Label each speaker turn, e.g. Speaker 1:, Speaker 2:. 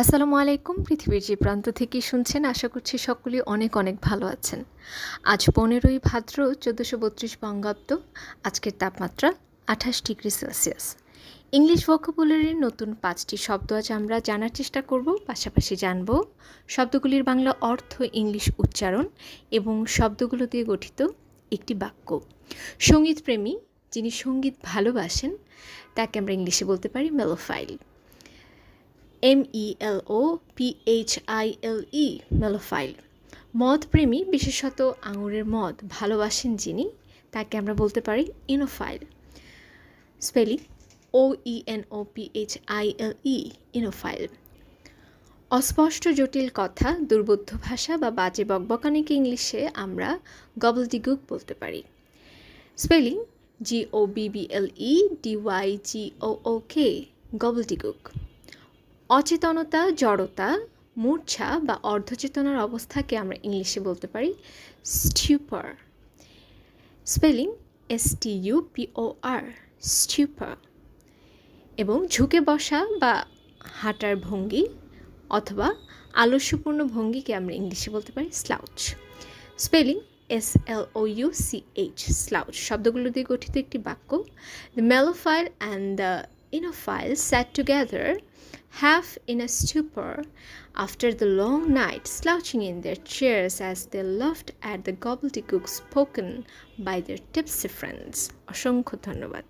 Speaker 1: আসসালামু আলাইকুম, পৃথিবীর যে প্রান্ত থেকে শুনছেন, আশা করছি সকলেই অনেক অনেক ভালো আছেন। আজ পনেরোই ভাদ্র চোদ্দোশো বত্রিশ বঙ্গাব্দ, আজকের তাপমাত্রা আঠাশ ডিগ্রি সেলসিয়াস। ইংলিশ ভোকাবুলারির নতুন পাঁচটি শব্দ আজ আমরা জানার চেষ্টা করব। পাশাপাশি জানব শব্দগুলির বাংলা অর্থ, ইংলিশ উচ্চারণ এবং শব্দগুলো দিয়ে গঠিত একটি বাক্য। সঙ্গীতপ্রেমী যিনি সংগীত ভালোবাসেন, তাকে আমরা ইংলিশে বলতে পারি melophile. M E L O P H I L E melophile. মদ প্রেমী, বিশেষত আঙুরের মদ, ভালোবাসেন যিনি, তাকে আমরা বলতে পারি oenophile. Spelling O E N O P H I L E oenophile. অস্পষ্ট, জটিল কথা, দুর্বোধ্য ভাষা বা বাজে বকবকানিকে ইংলিশে আমরা গবল ডিগুক বলতে পারি। Spelling G O B B L E D Y G O O K gobbledygook অচেতনতা, জড়তা, মূর্ছা বা অর্ধচেতনার অবস্থাকে আমরা ইংলিশে বলতে পারি stupor spelling S T U P O R stupor এবং ঝুঁকে বসা বা হাঁটার ভঙ্গি অথবা আলস্যপূর্ণ ভঙ্গিকে আমরা ইংলিশে বলতে পারি slouch spelling S L O U C H slouch শব্দগুলো দিয়ে গঠিত একটি বাক্য। The melophile and the oenophile sat together half in a stupor after the long night, slouching in their chairs as they laughed at the gobbledygook spoken by their tipsy friends. অসংখ্য ধন্যবাদ